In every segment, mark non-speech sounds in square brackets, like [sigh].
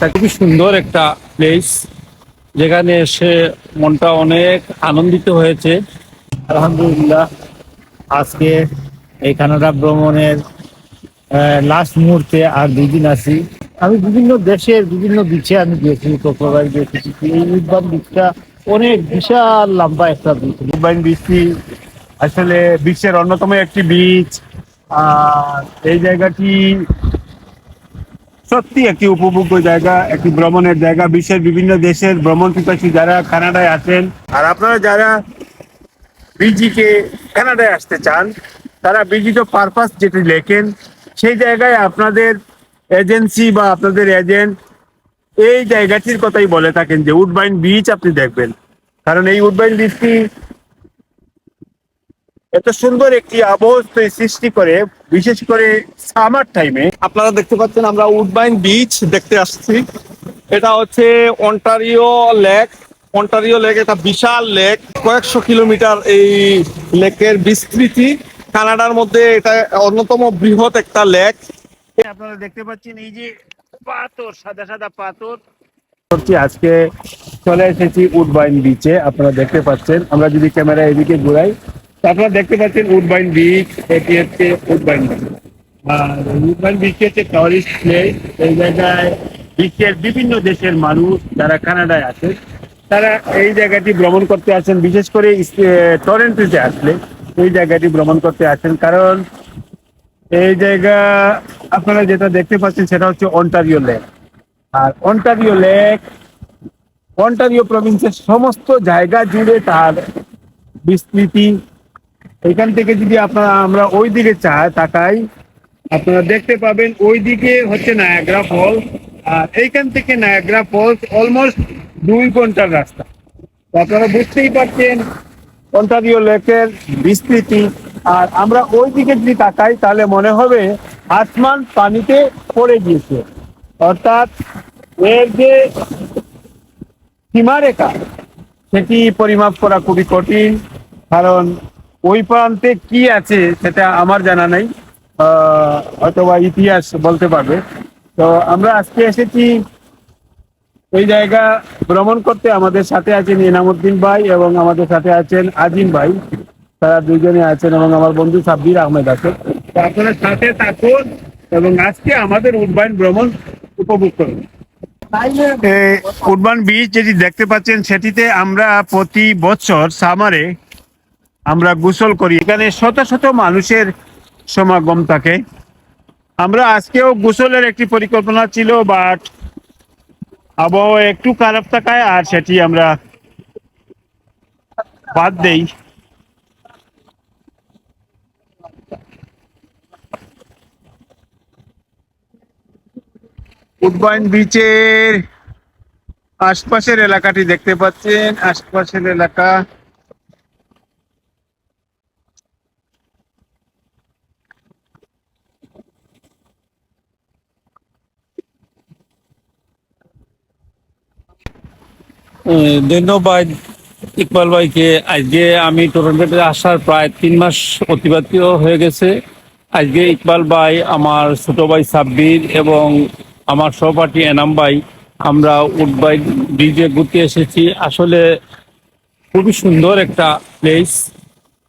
থাকে খুবই সুন্দর একটা প্লেস যেখানে এসে মনটা অনেক আনন্দিত হয়েছে। আলহামদুলিল্লাহ, আজকে এই কানাডা ভ্রমণের লাস্ট মুহূর্তে আর দুই দিন আছি। আমি বিভিন্ন দেশের বিভিন্ন বিচে আমি গিয়েছি কক্সবাজার গিয়েছি। এই উদ্যান বিচটা অনেক বিশাল লম্বা একটা বিচ মুম্বাইন বিচটি আসলে বিশ্বের অন্যতম একটি বিচ আর এই জায়গাটি সত্যি একটি উপভোগ্য জায়গা, একটি ভ্রমণের জায়গা। বিশ্বের বিভিন্ন দেশের ভ্রমণ পিপাসী যারা কানাডায় আছেন, আর আপনারা যারা বিজিকে কানাডায় আসতে চান, তারা বিজিত পারপাস যেটি লেখেন, সেই জায়গায় আপনাদের এজেন্সি বা আপনাদের এজেন্ট এই জায়গাটির কথাই বলে থাকেন যে উডবাইন বিচ আপনি দেখবেন। কারণ এই উডবাইন বিচটি এত সুন্দর একটি আবহাওয়া সৃষ্টি করে, বিশেষ করে সামার টাইমে আপনারা দেখতে পাচ্ছেন আমরা উডবাইন বিচ দেখতে আসছি। এটা হচ্ছে অন্টারিও লেক অন্টারিও লেক এটা বিশাল লেক কয়েকশো কিলোমিটার এই লেকের বিস্তৃতি। কানাডার মধ্যে এটা অন্যতম বৃহৎ একটা লেক আপনারা দেখতে পাচ্ছেন এই যে পাথর, সাদা সাদা পাথর। আজকে চলে এসেছি উডবাইন বিচে আপনারা দেখতে পাচ্ছেন। আমরা যদি ক্যামেরা এদিকে ঘুরাই আপনারা দেখতে পাচ্ছেন উডবাইন বিচ এটি হচ্ছে উডবাইন বিচ আর উডবাইন বিচ হচ্ছে টুরিস্ট প্লেস এই জায়গায় বিশ্বের বিভিন্ন দেশের মানুষ যারা কানাডায় আছে তারা এই জায়গাটি ভ্রমণ করতে আসেন। বিশেষ করে টরেন্টোতে আসলে এই জায়গাটি ভ্রমণ করতে আসেন। কারণ এই জায়গা আপনারা যেটা দেখতে পাচ্ছেন সেটা হচ্ছে অন্টারিও লেক। আর অন্টারিও লেক, অন্টারিও প্রভিন্সের সমস্ত জায়গা জুড়ে তার বিস্তৃতি এখান থেকে যদি আপনারা আমরা ওই দিকে চা তাকাই, আপনারা দেখতে পাবেন ওই দিকে হচ্ছে নায়াগ্রা ফলস আর এইখান থেকে নায়াগ্রা ফলস অলমোস্ট দুই ঘণ্টার রাস্তা। আপনারা বুঝতেই পারছেন অন্টারিও লেকের বিস্তৃতি। আর আমরা ওই দিকে যদি তাকাই, তাহলে মনে হবে আসমান পানিতে পড়ে গিয়েছে। অর্থাৎ এর যে সীমারেখা, সেটি পরিমাপ করা খুবই কঠিন, কারণ ওই প্রান্তে কি আছে সেটা আমার জানা নেই। হয়তোবা ইতিহাস বলতে পারবে। তো আমরা আজকে এসেছি ওই জায়গা ভ্রমণ করতে। আমাদের সাথে আছেন ইনামুদ্দিন ভাই এবং আমাদের সাথে আছেন আজিম ভাই। তারা দুজনে আছেন এবং আমার বন্ধু সাব্বির আহমেদ আছে। তো সাথে থাকুন এবং আজকে আমাদের উডবাইন ভ্রমণ উপভোগ করুন। উডবান বিচ যেটি দেখতে পাচ্ছেন, সেটিতে আমরা প্রতি বছর সামারে আমরা গোসল করি। এখানে শত শত মানুষের সমাগম থাকে। আমরা আজকেও গোসলের একটি পরিকল্পনা ছিল বাট আবহাওয়া একটু খারাপ থাকায় আর সেটি আমরা বাদ দেই। উডবাইন বিচের আশপাশের এলাকাটি দেখতে পাচ্ছেন। আশপাশের এলাকা ধন্যবাদ ইকবাল ভাইকে। আজকে আমি টরন্টোতে আসার প্রায় তিন মাস অতিবাহিত হয়ে গেছে। আজকে ইকবাল ভাই, আমার ছোট ভাই সাব্বির এবং আমার সহপাঠী এনাম ভাই, আমরা উডবাই ব্রিজে ঘুরতে এসেছি। আসলে খুবই সুন্দর একটা প্লেস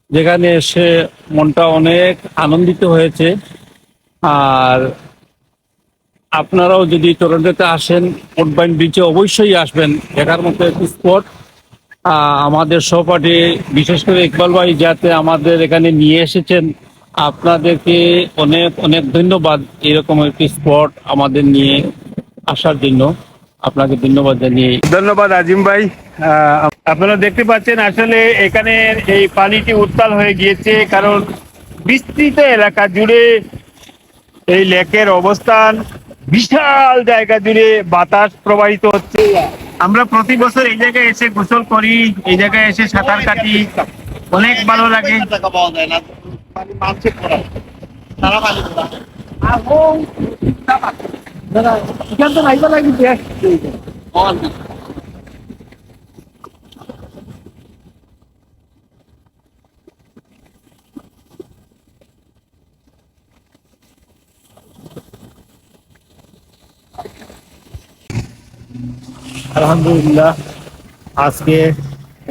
যেখানে এসে মনটা অনেক আনন্দিত হয়েছে। আর আপনারাও যদি টরন্টোতে আসেন, উডবাইন বিচে অবশ্যই আসবেন। দেখার মতো একটি স্পট আমাদের সহপাঠী বিশেষ করে ইকবাল ভাই যাতে আমাদের এখানে নিয়ে এসেছেন, আপনাদেরকে অনেক অনেক ধন্যবাদ এরকম একটি স্পট আমাদের নিয়ে আসার জন্য। আপনাকে ধন্যবাদ জানিয়ে ধন্যবাদ আজিম ভাই। আপনারা দেখতে পাচ্ছেন আসলে এখানে এই পানিটি উত্তাল হয়ে গিয়েছে, কারণ বিস্তৃত এলাকা জুড়ে এই লেকের অবস্থান। বিশাল জায়গা জুড়ে বাতাস প্রবাহিত হচ্ছে। আমরা প্রতি বছর এই জায়গায় এসে গোসল করি, এই জায়গায় এসে সাঁতার কাটি। অনেক ভালো লাগে পাওয়া যায় না মানে মানছে করা তারা পানি এখান তো নাইবা লাগি আলহামদুলিল্লাহ, আজকে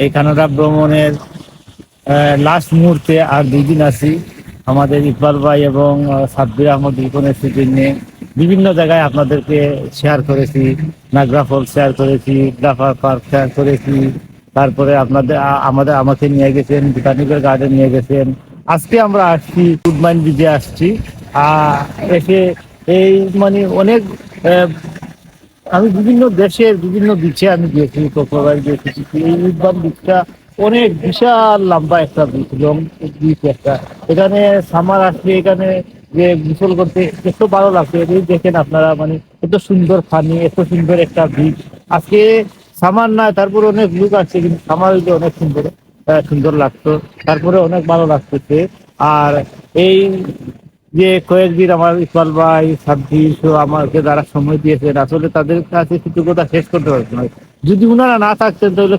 এই কানাডা ভ্রমণের লাস্ট মুহূর্তে আর দুই দিন আছি। আমাদের ইকবাল ভাই এবং সাব্বির আহমদ রিপন এসেছে নিয়ে বিভিন্ন জায়গায় আপনাদেরকে শেয়ার করেছি। নাগরা ফল শেয়ার করেছি গ্রাফার পার্ক শেয়ার করেছি। তারপরে আপনাদের আমাদের, আমাকে নিয়ে গেছেন বোটানিক্যাল গার্ডেন নিয়ে গেছেন। আজকে আমরা আসছি উডমাইন বিজে আসছি। এসে এই মানে অনেক আমি বিভিন্ন দেশের বিভিন্ন বিচে আমি গিয়েছি কক্সবাজার গিয়েছি। এই উদ্যান বিচটা অনেক বিশাল লম্বা একটা বিচ লং বিচ একটা। এখানে সামার আসলে এখানে যে গোসল করতে এত ভালো লাগছে, এই দেখেন আপনারা মানে এত সুন্দর পানি, এত সুন্দর একটা বিচ আজকে সামার না, তারপরে অনেক লোক আসছে, কিন্তু সামার হইলে অনেক সুন্দর সুন্দর লাগতো। তারপরে অনেক ভালো লাগতেছে। আর এই যে কয়েকদিন আমার ইকবাল ভাই সহ আমাকে যারা সময় দিয়েছেন, আসলে তাদের কাছে কৃতজ্ঞতা শেষ করতে পারছি না। যদি উনারা না থাকতেন, তাহলে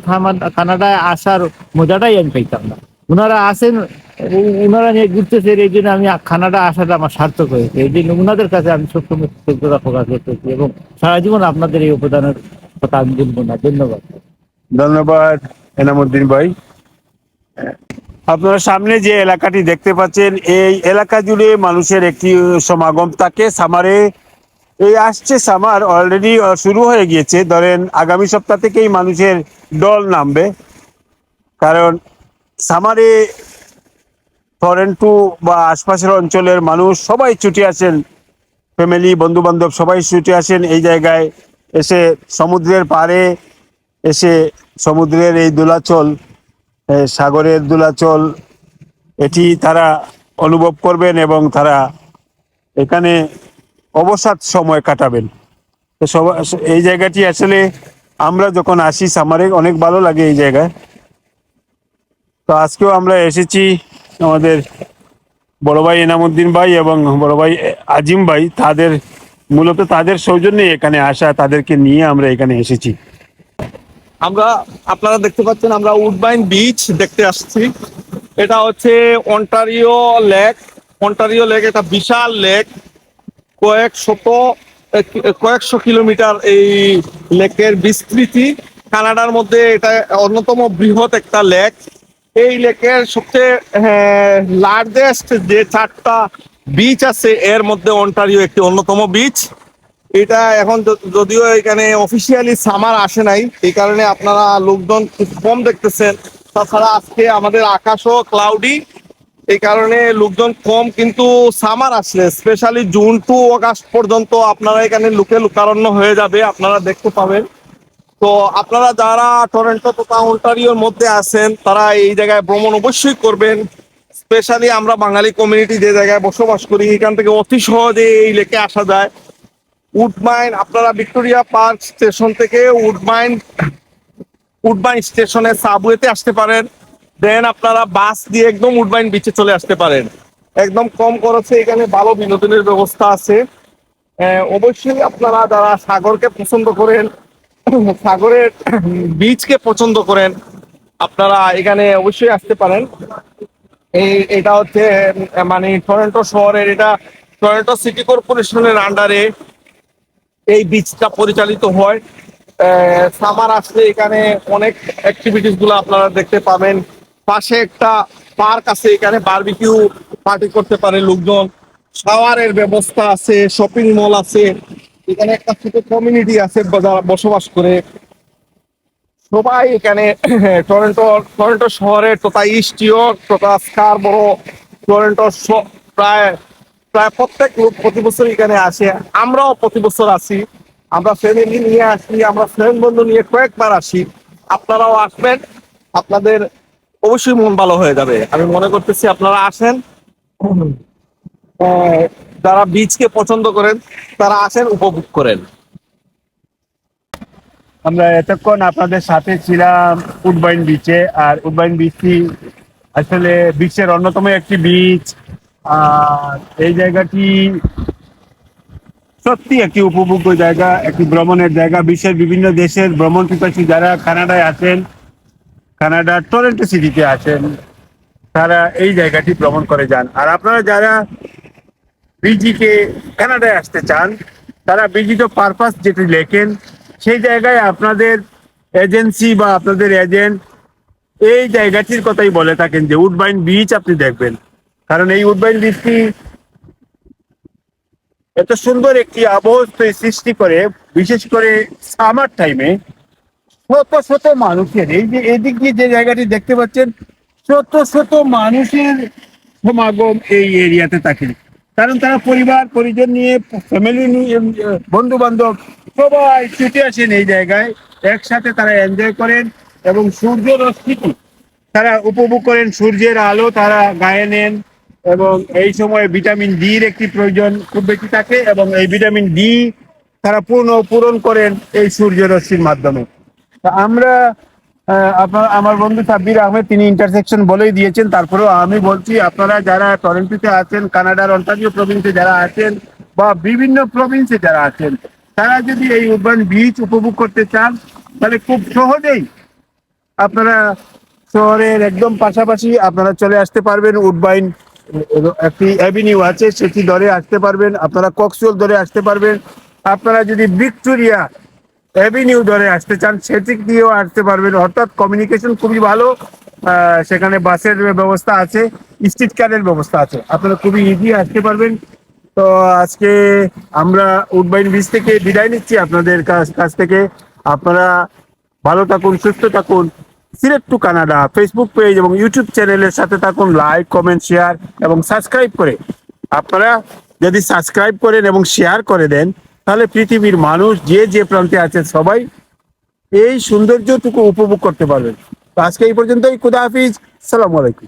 কানাডায় আসার মজাটাই আমি পাইতাম না। উনারা আসেন উনারা নিয়ে ঘুরতেছেন, এই জন্য আমি কানাডা আসাটা আমার সার্থক হয়েছে। এই জন্য উনাদের কাছে আমি সবসময় কৃতজ্ঞতা প্রকাশ করতেছি এবং সারা জীবন আপনাদের এই অবদানের কথা আমি বলব না। ধন্যবাদ। ধন্যবাদ, এনামুদ্দিন ভাই। আপনারা সামনে যে এলাকাটি দেখতে পাচ্ছেন, এই এলাকা জুড়ে মানুষের একটি সমাগম থাকে। সামারে, এই আসছে সামার অলরেডি শুরু হয়ে গিয়েছে। ধরেন, আগামী সপ্তাহ থেকেই মানুষের দল নামবে। কারণ, সামারে ফরেন টু বা আশপাশের অঞ্চলের মানুষ সবাই ছুটে আসেন। ফ্যামিলি বন্ধু বান্ধব সবাই ছুটে আসেন এই জায়গায়। এসে সমুদ্রের পাড়ে এসে সমুদ্রের এই দোলাচল সাগরের দোলাচল, এটি তারা অনুভব করবেন এবং তারা এখানে অবসাদ সময় কাটাবেন। এই জায়গাটি আসলে আমরা যখন আসি সামারে, অনেক ভালো লাগে এই জায়গায়। তো আজকেও আমরা এসেছি আমাদের বড় ভাই এনামুদ্দিন ভাই এবং বড় ভাই আজিম ভাই। তাদের মূলত তাদের সৌজন্যে এখানে আসা, তাদেরকে নিয়ে আমরা এখানে এসেছি। আমরা, আপনারা দেখতে পাচ্ছেন আমরা উডবাইন বিচ দেখতে আসছি। এটা হচ্ছে অন্টারিও লেক। অন্টারিও লেক এটা বিশাল লেক। কয়েক শত কয়েকশো কিলোমিটার এই লেকের বিস্তৃতি। কানাডার মধ্যে এটা অন্যতম বৃহৎ একটা লেক। এই লেকের সবচেয়ে লার্জেস্ট যে চারটা বিচ আছে, এর মধ্যে অন্টারিও একটি অন্যতম বিচ এটা এখন যদিও এখানে অফিসিয়ালি সামার আসে নাই, এই কারণে আপনারা লোকজন খুব কম দেখতেছেন। তাছাড়া আজকে আমাদের আকাশও ক্লাউডি এই কারণে লোকজন কম, কিন্তু সামার আসলে স্পেশালি জুন টু অগাস্ট পর্যন্ত আপনারা এখানে লুকে লুকারণ্য হয়ে যাবে, আপনারা দেখতে পাবেন। তো আপনারা যারা টরেন্টো তথা অন্টারিওর মধ্যে আছেন, তারা এই জায়গায় ভ্রমণ অবশ্যই করবেন। স্পেশালি আমরা বাঙালি কমিউনিটি যে জায়গায় বসবাস করি, এখান থেকে অতি সহজে এই লেকে আসা যায়। উডমাইন, আপনারা ভিক্টোরিয়া পার্ক স্টেশন থেকে উডমাইন উডমাইন স্টেশনে সাবওয়েতে আসতে পারেন। দেন আপনারা বাস দিয়ে একদম উডমাইন বিচে চলে আসতে পারেন। একদম কম খরচে এখানে ভালো বিনোদনের ব্যবস্থা আছে। অবশ্যই আপনারা যারা সাগরকে পছন্দ করেন, সাগরের বিচকে পছন্দ করেন, আপনারা এখানে অবশ্যই আসতে পারেন। এই, এটা হচ্ছে মানে টরেন্টো শহরের, এটা টরেন্টো সিটি কর্পোরেশনের আন্ডারে এই বিচটা পরিচালিত হয়। সামার আসলে এখানে অনেক অ্যাক্টিভিটিসগুলো আপনারা দেখতে পাবেন। পাশে একটা পার্ক আছে, এখানে বারবিকিউ পার্টি করতে পারে লোকজন। শাওয়ারের ব্যবস্থা আছে শপিং মল আছে। এখানে একটা ছোট কমিউনিটি আছে যারা বসবাস করে। সবাই এখানে [clears throat] টরেন্টো টরেন্টো শহরে, তথা ইস্ট তথা স্কারবরো টরেন্টো স- প্রায় প্রায় প্রত্যেক লোক প্রতি বছর এখানে আসে। আমরাও প্রতি বছর আসি। আমরা ফ্যামিলি নিয়ে আসি, আমরা ফ্রেন্ড বন্ধু নিয়ে কয়েকবার আসি। আপনারাও আসবেন, আপনাদের অবশ্যই মন ভালো হয়ে যাবে। আমি মনে করতেছি আপনারা আসেন। যারা বীজকে পছন্দ করেন, তারা আসেন, উপভোগ করেন। আমরা এতক্ষণ আপনাদের সাথে ছিলাম উডবাইন বিচে। আর উডবাইন বিচটি আসলে বিশ্বের অন্যতম একটি বিচ। আর এই জায়গাটি সত্যি একটি উপভোগ্য জায়গা, একটি ভ্রমণের জায়গা। বিশ্বের বিভিন্ন দেশের ভ্রমণ পিপাসী যারা কানাডায় আছেন কানাডার টরেন্টো সিটিতে আছেন, তারা এই জায়গাটি ভ্রমণ করে যান। আর আপনারা যারা বিজিকে কানাডায় আসতে চান, তারা বিজিত পারপাস যেটি লেখেন, সেই জায়গায় আপনাদের এজেন্সি বা আপনাদের এজেন্ট এই জায়গাটির কথাই বলে থাকেন যে উডবাইন বিচ আপনি দেখবেন। কারণ এই উডবাইন বিচটি এত সুন্দর একটি আবহাওয়া সৃষ্টি করে, বিশেষ করে সামার টাইমে শত শত মানুষের, এই যে এদিক দিয়ে যে জায়গাটি দেখতে পাচ্ছেন, শত শত মানুষের সমাগম এই এরিয়াতে থাকে। কারণ তারা পরিবার, পরিজন নিয়ে ফ্যামিলি নিয়ে বন্ধু বান্ধব সবাই ছুটে আসেন এই জায়গায়। একসাথে তারা এনজয় করেন এবং সূর্য রশ্মিটি তারা উপভোগ করেন, সূর্যের আলো তারা গায়ে নেন। এবং এই সময় ভিটামিন ডির একটি প্রয়োজন খুব বেশি থাকে এবং এই ভিটামিন ডি তারা পূর্ণ পূরণ করেন এই সূর্য রশ্মির মাধ্যমে আমরা আপনার, আমার বন্ধু সাব্বির আহমেদ, তিনি ইন্টারসেকশন বলেই দিয়েছেন, তারপরেও আমি বলছি, আপনারা যারা টরেন্টোতে আছেন, কানাডার অন্টারিও প্রভিন্সে যারা আছেন বা বিভিন্ন প্রভিন্সে যারা আছেন, তারা যদি এই উর্বান বিচ উপভোগ করতে চান, তাহলে খুব সহজেই আপনারা শহরের একদম পাশাপাশি আপনারা চলে আসতে পারবেন উডবাইন একটি অ্যাভিনিউ আছে, সেটি ধরে আসতে পারবেন। আপনারা কক্সুয়াল ধরে আসতে পারবেন। আপনারা যদি ভিক্টোরিয়া অ্যাভিনিউ ধরে আসতে চান সেদিক দিয়েও আসতে পারবেন। অর্থাৎ কমিউনিকেশন খুবই ভালো। সেখানে বাসের ব্যবস্থা আছে স্ট্রিট কারের ব্যবস্থা আছে। আপনারা খুবই ইজি আসতে পারবেন। তো আজকে আমরা উডবাইন বিচ থেকে বিদায় নিচ্ছি আপনাদের কাছ কাছ থেকে। আপনারা ভালো থাকুন, সুস্থ থাকুন। Select to Canada Facebook page এবং ইউটিউব চ্যানেলের সাথে থাকুন লাইক কমেন্ট শেয়ার এবং সাবস্ক্রাইব করে। আপনারা যদি সাবস্ক্রাইব করেন এবং শেয়ার করে দেন, তাহলে পৃথিবীর মানুষ যে যে প্রান্তে আছে সবাই এই সৌন্দর্যটুকু উপভোগ করতে পারবেন তো আজকে এই পর্যন্তই, খুদা হাফিজ, সালাম আলাইকুম।